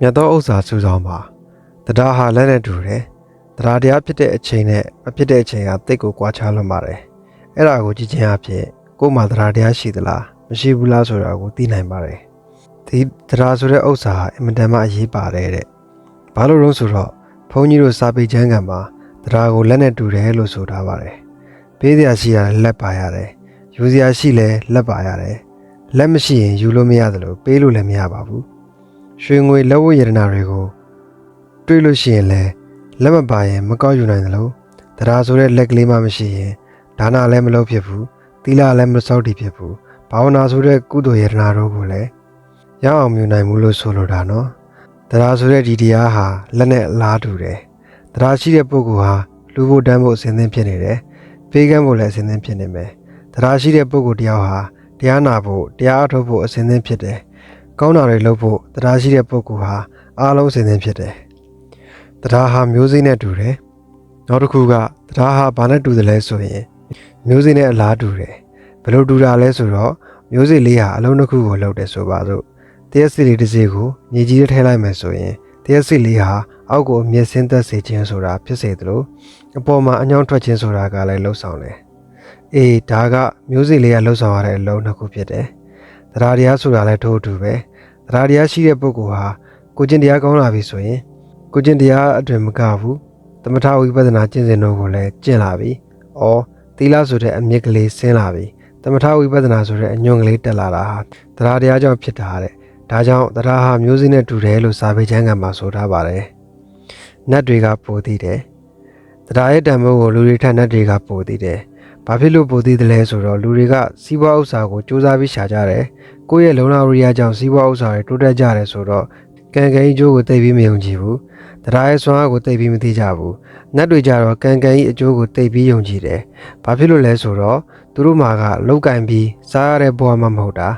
မြတ်သောဥစ္စာစုဆောင်ပါတရားဟာလက်နဲ့တူတယ်တရားတရားဖြစ်တဲ့အချိန်နဲ့မဖြစ်တဲ့အချိန်ကတိတ်ကိုကွာခြားလွန်ပါတယ်အဲ့ဒါကိုကြည့်ချင်းအဖြစ်ကိုယ်မှာတရားတရားရှိသလားမရှိဘူးလားဆိုတာကိုသိနိုင်ပါတယ်ဒီတရားဆိုတဲ့ဥစ္စာဟာအင်မတန်မှအရေးပါတယ်တဲ့ဘာလို့လဲဆိုတော့ဘုန်းကြီးတို့စာပေကျမ်းကမှာတရားကိုလက်နဲ့တူတယ်လို့ဆိုထားပါတယ်ပေးစရာရှိရတယ်လက်ပါရတယ်ယူစရာရှိလဲလက်ပါရတယ်လက်မရှိရင်ယူလို့မရသလိုပေးလို့လည်းမရပါဘူး ရွှေငွေလက်ဝတ်ရတနာတွေကိုတွေးလို့ရှိရင်လည်းလက်မပါရင်မကောက်ယူနိုင်သလိုတရားဆိုတဲ့လက်ကလေးမှမရှိရင်ဒါနလည်းမလုပ်ဖြစ်ဘူးသီလလည်းမစောက်တည်ဖြစ်ဘူးဘာဝနာဆိုတဲ့ကုသိုလ်ရတနာတို့ကိုလည်းရအောင်မြူနိုင်မှုလို့ဆိုလိုတာနော်တရားဆိုတဲ့ဒီတရားဟာလက်နဲ့အလားတူတယ်တရားရှိတဲ့ပုဂ္ဂိုလ်ဟာလူဖို့တန်းဖို့အစဉ်သင်းဖြစ်နေတယ်ပေးကမ်းဖို့လည်းအစဉ်သင်းဖြစ်နေမယ်တရားရှိတဲ့ပုဂ္ဂိုလ်တယောက်ဟာတရားနာဖို့တရားအထုတ်ဖို့အစဉ်သင်းဖြစ်တယ် ကောင်းတာတွေလုပ်ဖို့တရားရှိတဲ့ပုဂ္ဂိုလ်ဟာအားလုံးစင်စင်ဖြစ်တယ်။တရားဟာမျိုးစိနဲ့တူတယ်။နောက်တစ်ခုကတရားဟာဘာနဲ့တူတယ်လဲဆိုရင် မျိုးစိနဲ့အလားတူတယ်။ဘယ်လိုတူတာလဲဆိုတော့မျိုးစိလေးဟာအလုံးတစ်ခုကိုလှုပ်တယ်ဆိုပါစို့။တရက်စစ်လေးတစ်စီကိုမြေကြီးထဲထည့်လိုက်မယ်ဆိုရင်တရက်စစ်လေးဟာအောက်ကိုအမြင့်ဆင်းသက်စေခြင်းဆိုတာဖြစ်စေသလိုအပေါ်မှာအညောင်းထွက်ခြင်းဆိုတာကလည်းလှုပ်ဆောင်တယ်။အေးဒါကမျိုးစိလေးကလှုပ်ဆောင်ရတဲ့အလုံးတစ်ခုဖြစ်တယ်။ တရားတရားဆိုတာလည်းထို့အတူပဲ။တရားတရားရှိတဲ့ပုဂ္ဂိုလ်ဟာကိုကျင့်တရားကောင်းလာပြီဆိုရင်ကိုကျင့်တရားအတွင်မကဘူးသမထဝိပဿနာကျင့်စဉ်တို့ကိုလည်းကျင့်လာပြီ။အော်သီလဆိုတဲ့အမြင့်ကလေးဆင်းလာပြီ။သမထဝိပဿနာဆိုတဲ့အညွန့်ကလေးတက်လာတာဟာတရားတရားကြောင့်ဖြစ်တာတဲ့။ဒါကြောင့်တရားဟာမျိုးစိနဲ့တူတယ်လို့စာပေကျမ်းကမှာဆိုထားပါတယ်။နတ်တွေကပိုသိတယ်။တရားရဲ့တန်ဖိုးကိုလူတွေထက်နတ်တွေကပိုသိတယ်။ ဘာဖြစ်လို့ပိုသိတယ်လဲဆိုတော့လူတွေကစီးပွားဥစ္စာကိုစူးစမ်းပြီးရှာကြတယ်။ကိုယ့်ရဲ့လုံလဝရိယကြောင့်စီးပွားဥစ္စာတွေတိုးတက်ကြတယ်ဆိုတော့ကံကံကြီးအကျိုးကိုသိပြီးမယုံကြည်ဘူးတရားရဲ့ဆွမ်းအားကိုသိပြီးမသိကြဘူးနတ်တွေကြတော့ကံကံကြီးအကျိုးကိုသိပြီးယုံကြည်တယ်ဘာဖြစ်လို့လဲဆိုတော့သူတို့မှာကလောက်ကင်ပြီးစားရတဲ့ဘဝမှမဟုတ်တာ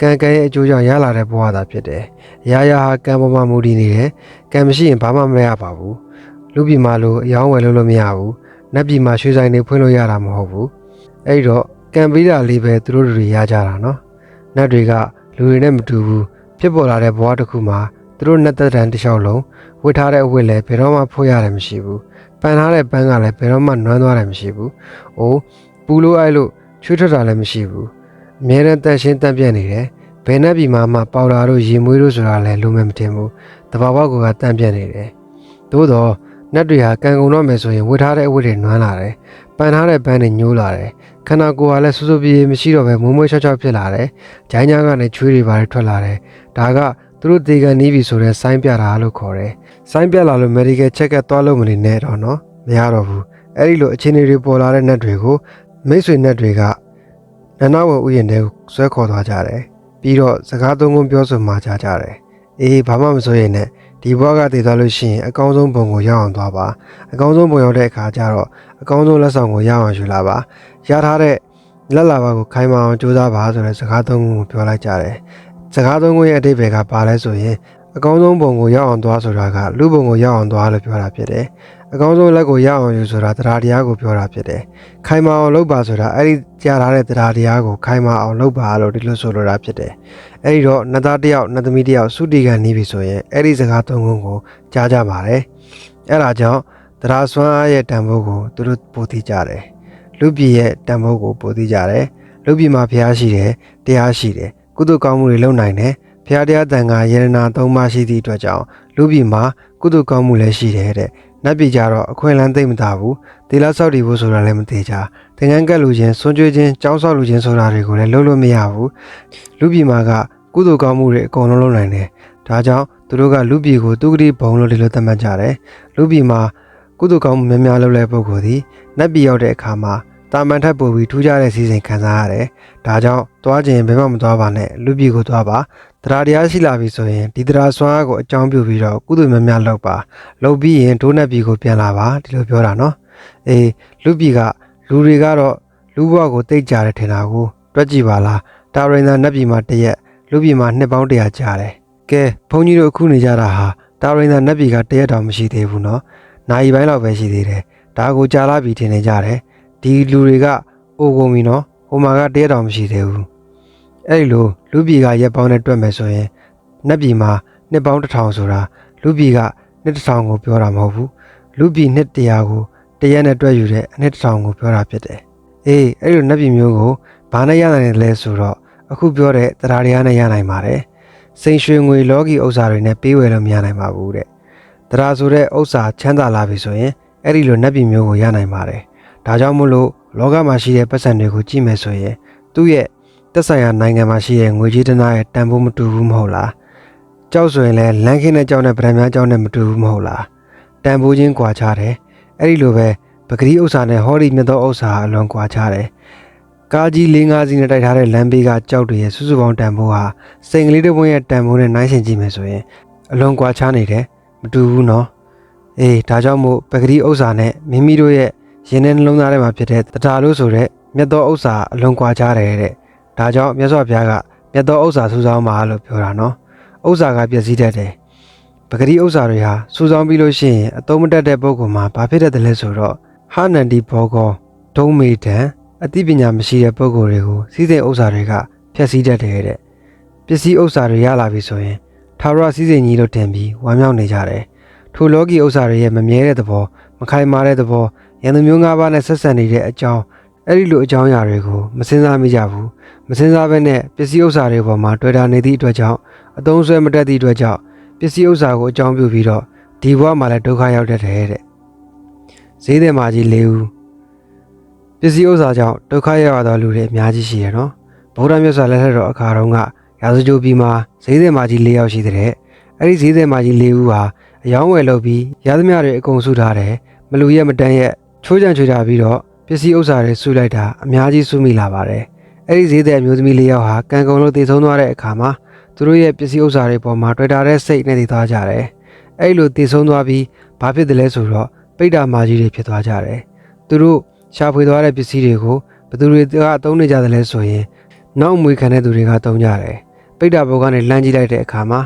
ကံကံရဲ့အကျိုးကြောင့်ရလာတဲ့ဘဝသာဖြစ်တယ်ရာရာဟာကံပေါ်မှာမူတည်နေတယ်ကံမရှိရင်ဘာမှမရပါဘူးလူပြည်မှာလို့အယောင်းဝယ်လို့လို့မရဘူး နတ်ပြည်မှာရွှေဆိုင်တွေဖွင့်လို့ရတာမဟုတ်ဘူးအဲ့ဒီတော့ကံပေးတာလေးပဲသူတို့တွေရကြတာနော်နတ်တွေကလူတွေနဲ့မတူဘူးဖြစ်ပေါ်လာတဲ့ဘဝတစ်ခုမှာသူတို့နှစ်သက်တန်တစ်လျှောက်လုံးဝတ်ထားတဲ့အဝတ်လည်းဘယ်တော့မှဖို့ရတယ်မရှိဘူးပန်ထားတဲ့ပန်းကလည်းဘယ်တော့မှနွမ်းသွားတယ်မရှိဘူး။အိုးပူလို့အိုက်လို့ချွေးထွက်တာလည်းမရှိဘူး။အမြဲတမ်းတန်ရှင်းတန့်ပြတ်နေတယ်။ဘယ်နှက်ပြည်မှာမှပေါတာတို့ရေမွေးတို့ဆိုတာလည်းလုံးမမတင်ဘူး။တဘာဝကောကတန့်ပြတ်နေတယ်။သို့တော့ နတ်တွေဟာကံကုန်တော့မယ်ဆိုရင်ဝတ်ထားတဲ့အဝတ်တွေနွမ်းလာတယ်။ပန်ထားတဲ့ပန်းတွေညိုးလာတယ်။ခန္ဓာကိုယ်ကလည်းဆူဆူပြေးမရှိတော့ပဲမွေးမွေးချောချောဖြစ်လာတယ်။ဂျိုင်းညာကနေချွေးတွေပါထွက်လာတယ်။ဒါကသူတို့ဒေကန်နီးပြီဆိုတော့ဆိုင်းပြတာလို့ခေါ်တယ်။ဆိုင်းပြလာလို့ medical check up သွားလို့မနေနဲ့တော့နော်။မရတော့ဘူး။အဲ့ဒီလိုအခြေအနေတွေပေါ်လာတဲ့နတ်တွေကိုမိတ်ဆွေနတ်တွေကနန္ဒဝဥယျာဉ်ထဲကိုဆွဲခေါ်သွားကြတယ်။ပြီးတော့စကားသုံးခုပြောဆိုမှကြကြတယ်။ အေးဘာမှမစိုးရင်နဲ့ဒီဘွားကတည်သွားလို့ရှိရင်အကောင်းဆုံးပုံကိုရအောင်သွားပါ။အကောင်းဆုံးပုံရောက်တဲ့အခါကျတော့အကောင်းဆုံးလက်ဆောင်ကိုရအောင်ယူလာပါ။ရထားတဲ့လက်လာပါကိုခိုင်းမအောင်ကြိုးစားပါဆိုတဲ့စကားသုံးခုကိုပြောလိုက်ကြတယ်။စကားသုံးခုရဲ့အတိတ်ဘယ်ကပါလဲဆိုရင် အကောင်းဆုံးပုံကိုရောက်အောင်သွားဆိုတာကလူပုံကိုရောက်အောင်သွားလို့ပြောတာဖြစ်တယ်။အကောင်းဆုံးလက်ကိုရောက်အောင်ယူဆိုတာတရားတရားကိုပြောတာဖြစ်တယ်။ခိုင်မာအောင်လုပ်ပါဆိုတာအဲ့ဒီကြားထားတဲ့တရားတရားကိုခိုင်မာအောင်လုပ်ပါလို့ဒီလိုဆိုလိုတာဖြစ်တယ်။အဲ့ဒီတော့နှစ်သားတစ်ယောက်နှစ်သမီးတစ်ယောက်စုတီကန်နေပြီဆိုရင်အဲ့ဒီစကားသုံးခုကိုကြားကြပါတယ်။အဲ့ဒါကြောင့်တရားစွမ်းအားရဲ့တန်ဖိုးကိုသူတို့ပိုသိကြတယ်။လူပြည်ရဲ့တန်ဖိုးကိုပိုသိကြတယ်။လူပြည်မှာဘုရားရှိတယ်တရားရှိတယ်ကုသိုလ်ကောင်းမှုတွေလုပ်နိုင်တယ်။ ဘုရားတရားတန်ခါယရနာသုံးပါးရှိသည့်အတွက်ကြောင့်လူပြည်မှာကုသိုလ်ကောင်းမှုလည်းရှိတယ်တဲ့။နတ်ပြည်ကြတော့အခွင့်အလမ်းသိမ့်မသာဘူး။သီလဆောက်တည်ဖို့ဆိုတာလည်းမသေးကြ။သင်္ကန်းကက်လူချင်းစွန့်ကြွေးခြင်းကြောင်းဆောက်လူချင်းဆိုတာတွေကိုလည်းလုပ်လို့မရဘူး။လူပြည်မှာကကုသိုလ်ကောင်းမှုတွေအကုန်လုံးလုပ်နိုင်တယ်။ဒါကြောင့်သူတို့ကလူပြည်ကိုသူဂတိဘုံလို့ဒီလိုသတ်မှတ်ကြတယ်။လူပြည်မှာကုသိုလ်ကောင်းမှုများများလုပ်တဲ့ပုဂ္ဂိုလ်သည်နတ်ပြည်ရောက်တဲ့အခါမှာ တာမန်ထက်ပိုပြီးထူးခြားတဲ့စီစဉ်ခံစားရတယ်။ဒါကြောင့်သွားခြင်းဘယ်မှမသွားပါနဲ့လူပြည်ကိုသွားပါ။တရားတရားရှိလာပြီဆိုရင်ဒီတရားစွမ်းအားကိုအကြောင်းပြုပြီးတော့ကုသိုလ်များများလုပ်ပါ။လုပ်ပြီးရင်ဒိုးနတ်ပြည်ကိုပြန်လာပါဒီလိုပြောတာနော်။အေးလူပြည်ကလူတွေကတော့လူဘဝကိုတိတ်ကြတယ်ထင်တာကိုတွက်ကြည့်ပါလား။တာရိန်သာနတ်ပြည်မှာတရက်လူပြည်မှာနှစ်ပေါင်းတရာကြာတယ်။ကဲဘုန်းကြီးတို့အခုနေကြတာဟာတာရိန်သာနတ်ပြည်ကတရက်တောင်မရှိသေးဘူးနော်။နိုင်ပိုင်းလောက်ပဲရှိသေးတယ်။ဒါကိုကြာလာပြီထင်နေကြတယ်။ ဒီလူတွေကအိုကုန်ပြီနော်ဟိုမှာကတဲတောင်မရှိသေးဘူးအဲ့ဒီလိုလူပြည်ကရက်ပေါင်းနဲ့တွက်မယ်ဆိုရင်နတ်ပြည်မှာနှစ်ပေါင်းတစ်ထောင်ဆိုတာလူပြည်ကနှစ်တစ်ထောင်ကိုပြောတာမဟုတ်ဘူးလူပြည်နှစ်တရာကိုတရက်နဲ့တွက်ယူတဲ့အနှစ်တစ်ထောင်ကိုပြောတာဖြစ်တယ်အေးအဲ့လိုနတ်ပြည်မျိုးကိုဘာနဲ့ရနိုင်တယ်လဲဆိုတော့အခုပြောတဲ့တရားတရားနဲ့ရနိုင်ပါတယ်စိန်ရွှေငွေလောကီဥစ္စာတွေနဲ့ပေးဝယ်လို့မရနိုင်ပါဘူးတဲ့တရားဆိုတဲ့ဥစ္စာချမ်းသာလာပြီဆိုရင်အဲ့ဒီလိုနတ်ပြည်မျိုးကိုရနိုင်ပါတယ် ဒါကြောင့်မို့လို့လောကမှာရှိတဲ့ပတ်စံတွေကိုကြည့်မယ်ဆိုရင်သူ့ရဲ့တက်ဆိုင်ရာနိုင်ငံမှာရှိတဲ့ငွေကြေးတနာရဲ့တန်ဖိုးမတူဘူးမဟုတ်လားကြောက်ဆိုရင်လည်းလမ်းခင်းတဲ့ကြောက်နဲ့ဗရန်များကြောက်နဲ့မတူဘူးမဟုတ်လားတန်ဖိုးချင်းကွာခြားတယ်အဲ့ဒီလိုပဲပဂတိဥစ္စာနဲ့ဟောဒီမြတ်သောဥစ္စာအလွန်ကွာခြားတယ်ကားကြီး၄၅စီးနဲ့တိုက်ထားတဲ့လမ်းဘေးကကြောက်တွေရဲ့စုစုပေါင်းတန်ဖိုးဟာစိန်ကလေးတစ်ပွင့်ရဲ့တန်ဖိုးနဲ့နှိုင်းယှဉ်ကြည့်မယ်ဆိုရင်အလွန်ကွာခြားနေတယ်မတူဘူးနော်အေးဒါကြောင့်မို့ပဂတိဥစ္စာနဲ့မိမိတို့ရဲ့ ရင်ထဲနှလုံးသားထဲမှာဖြစ်တဲ့တရားလို့ဆိုတဲ့မြတ်သောဥစ္စာအလွန်ကွာခြားတယ်တဲ့ဒါကြောင့်မြတ်စွာဘုရားကမြတ်သောဥစ္စာစုဆောင်းပါလို့ပြောတာနော်ဥစ္စာကပျက်စီးတတ်တယ်ပဂတိဥစ္စာတွေဟာစုဆောင်းပြီးလို့ရှိရင်အသုံးမတတ်တဲ့ပုဂ္ဂိုလ်မှာဘာဖြစ်တတ်တယ်လဲဆိုတော့ဟာနန္ဒီဘောကောဒုံမေတံအသိပညာမရှိတဲ့ပုဂ္ဂိုလ်တွေကိုစီးစိမ်ဥစ္စာတွေကဖျက်ဆီးတတ်တယ်တဲ့ပစ္စည်းဥစ္စာတွေရလာပြီဆိုရင်သာရစီးစိမ်ကြီးလို့တင်ပြီးဝမ်းမြောက်နေကြတယ်ထိုလောကီဥစ္စာတွေရဲ့မမြဲတဲ့သဘောမခိုင်မာတဲ့သဘော ရန်သူမျိုး၅ပါးနဲ့ဆက်ဆံနေတဲ့အကြောင်းအဲ့ဒီလိုအကြောင်းအရာတွေကိုမစင်စားမိကြဘူးမစင်စားဘဲနဲ့ပစ္စည်းဥစ္စာတွေပေါ်မှာတွေ့တာနေသည့်အတွက်ကြောင့်အသုံးဆွဲမတတ်သည့်အတွက်ကြောင့်ပစ္စည်းဥစ္စာကိုအကြောင်းပြုပြီးတော့ဒီဘဝမှာလည်းဒုက္ခရောက်တတ်တယ်တဲ့ဈေးသည်မာကြီး၄ဦးပစ္စည်းဥစ္စာကြောင့်ဒုက္ခရောက်ရသောလူတွေအများကြီးရှိတယ်နော်ဗုဒ္ဓမြတ်စွာလက်ထက်တော်အခါတုန်းကရာဇဂိုပြည်မှာဈေးသည်မာကြီး၄ယောက်ရှိတဲ့အဲ့ဒီဈေးသည်မာကြီး၄ဦးဟာအယောင်းဝယ်လုပ်ပြီးရသမျှတွေအကုန်စုထားတယ်မလူရက်မတန်းရက် ချိုးချံချွေတာပြီးတော့ပစ္စည်းဥစ္စာတွေစုလိုက်တာအများကြီးစုမိလာပါတယ်အဲ့ဒီဈေးတဲ့အမျိုးသမီး၄ယောက်ဟာကံကုန်လို့တည်ဆုံးသွားတဲ့အခါမှာသူတို့ရဲ့ပစ္စည်းဥစ္စာတွေပေါ်မှာတွေ့တာတဲ့စိတ်နဲ့တည်သွားကြတယ်အဲ့လိုတည်ဆုံးသွားပြီးဘာဖြစ်တယ်လဲဆိုတော့ပိဋ္ဌာမာကြီးတွေဖြစ်သွားကြတယ်သူတို့ရှာဖွေသွားတဲ့ပစ္စည်းတွေကိုဘသူတွေကအသုံးနေကြတယ်လဲဆိုရင်နောက်မွေခံတဲ့သူတွေကသုံးကြတယ်ပိဋ္ဌာဘုတ်ကနေလှမ်းကြည့်လိုက်တဲ့အခါမှာ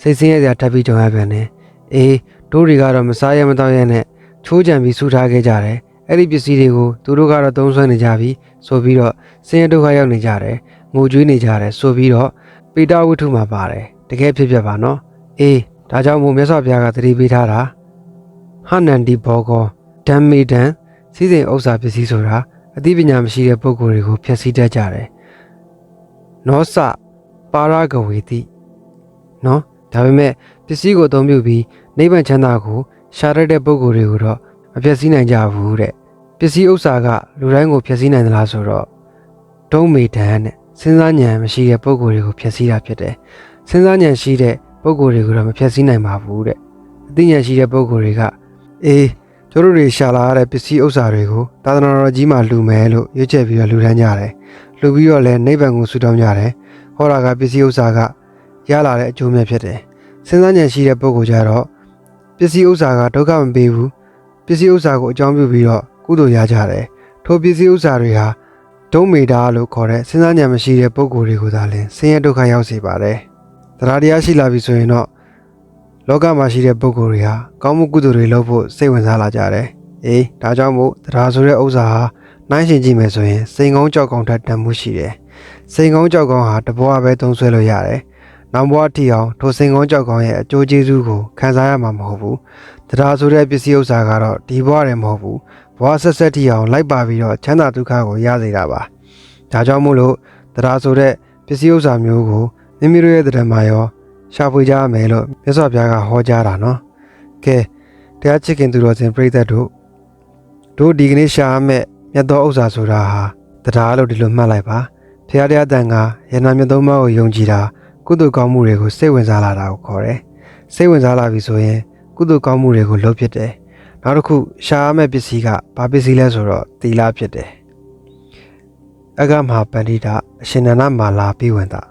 စိတ်ဆင်းရဲစရာထပ်ပြီးကြုံရပြန်တယ်အေးတို့တွေကတော့မစားရမတော့ရနဲ့ချိုးကြံပြီးဆူထားခဲ့ကြတယ် အဲ့ဒီပစ္စည်းတွေကိုသူတို့ကတော့သုံးဆွဲနေကြပြီဆိုပြီးတော့ဆင်းရဲဒုက္ခရောက်နေကြတယ်ငိုကြွေးနေကြတယ်ဆိုပြီးတော့ပေတဝိထုမှာပါတယ်တကယ်ဖြစ်ဖြစ်ပါနော်အေးဒါကြောင့်မို့မြတ်စွာဘုရားကသတိပေးထားတာဟနန္ဒီဘောကောဓမ္မေတံစီစဉ်ဥစ္စာပစ္စည်းဆိုတာအသိပညာမရှိတဲ့ပုဂ္ဂိုလ်တွေကိုဖျက်ဆီးတတ်ကြတယ်နောစပါရဂဝေတိနော်ဒါပေမဲ့ပစ္စည်းကိုအသုံးပြုပြီးနိဗ္ဗာန်ချမ်းသာကိုရှာတတ်တဲ့ပုဂ္ဂိုလ်တွေကိုတော့မဖျက်ဆီးနိုင်ကြဘူးတဲ့ ပစ္စည်းဥစ္စာကလူတိုင်းကိုဖျက်ဆီးနိုင်သလားဆိုတော့ဒုံမေတံတဲ့စဉ်းစားဉာဏ်မရှိတဲ့ပုဂ္ဂိုလ်တွေကိုဖျက်ဆီးတာဖြစ်တယ်စဉ်းစားဉာဏ်ရှိတဲ့ပုဂ္ဂိုလ်တွေကိုတော့မဖျက်ဆီးနိုင်ပါဘူးတဲ့အသိဉာဏ်ရှိတဲ့ပုဂ္ဂိုလ်တွေကအေးကျတို့တွေရှာလာရတဲ့ပစ္စည်းဥစ္စာတွေကိုသာသနာတော်ကြီးမှာလူမယ်လို့ရွေးချယ်ပြီးတော့လူထမ်းကြတယ်လူပြီးတော့လည်းနိဗ္ဗာန်ကိုဆုတောင်းကြတယ်ဟောတာကပစ္စည်းဥစ္စာကရလာတဲ့အကျိုးမြတ်ဖြစ်တယ်စဉ်းစားဉာဏ်ရှိတဲ့ပုဂ္ဂိုလ်ကြတော့ပစ္စည်းဥစ္စာကဒုက္ခမပေးဘူးပစ္စည်းဥစ္စာကိုအကြောင်းပြုပြီးတော့ ကုသိုလ်ရကြတယ်ထိုပစ္စည်းဥစ္စာတွေဟာဒုံမေတာလို့ခေါ်တဲ့စဉ်းစားဉာဏ်မရှိတဲ့ပုဂ္ဂိုလ်တွေကိုသာလင်ဆင်းရဲဒုက္ခရောက်စေပါတယ်တရားတရားရှိလာပြီဆိုရင်တော့လောကမှာရှိတဲ့ပုဂ္ဂိုလ်တွေဟာကောင်းမှုကုသိုလ်တွေလုပ်ဖို့စိတ်ဝင်စားလာကြတယ်အေးဒါကြောင့်မို့တရားဆိုတဲ့ဥစ္စာဟာနိုင်ရှင်ကြည့်မယ်ဆိုရင်စိန်ကုန်းကြောက်ကောင်ထက်တန်မှုရှိတယ်စိန်ကုန်းကြောက်ကောင်ဟာတဘောပဲသုံးဆွဲလို့ရတယ်နောက်ဘဝထီအောင်ထိုစိန်ကုန်းကြောက်ကောင်ရဲ့အကျိုးကျေးဇူးကိုခံစားရမှာမဟုတ်ဘူးတရားဆိုတဲ့ပစ္စည်းဥစ္စာကတော့ဒီဘဝတည်းမဟုတ်ဘူး ဘဝဆက်ဆက်ထီအောင်လိုက်ပါပြီးတော့ချမ်းသာဒုက္ခကိုရစေတာပါဒါကြောင့်မို့လို့တရားဆိုတဲ့ပစ္စည်းဥစ္စာမျိုးကိုမိမိတို့ရဲ့တရားမှာရောရှာဖွေကြရမယ်လို့မြတ်စွာဘုရားကဟောကြားတာနော်ကဲတရားချစ်ခင်သူတော်စင်ပြိဿတို့တို့ဒီကနေ့ရှာရမယ့်မြတ်သောဥစ္စာဆိုတာဟာတရားလို့ဒီလိုမှတ်လိုက်ပါဖရာတရားတန်ကယန္နာမြတ်သုံးပါးကိုယုံကြည်တာကုသိုလ်ကောင်းမှုတွေကိုစိတ်ဝင်စားလာတာကိုခေါ်တယ်စိတ်ဝင်စားလာပြီဆိုရင်ကုသိုလ်ကောင်းမှုတွေကိုလုပ်ဖြစ်တယ် နောက်တစ်ခုရှာရမယ့်ပစ္စည်းကဘာပစ္စည်းလဲဆိုတော့သီလဖြစ်တယ်အဂမဟာပန္တိတာအရှင်နန္ဒမာလာပြီးဝင်တာ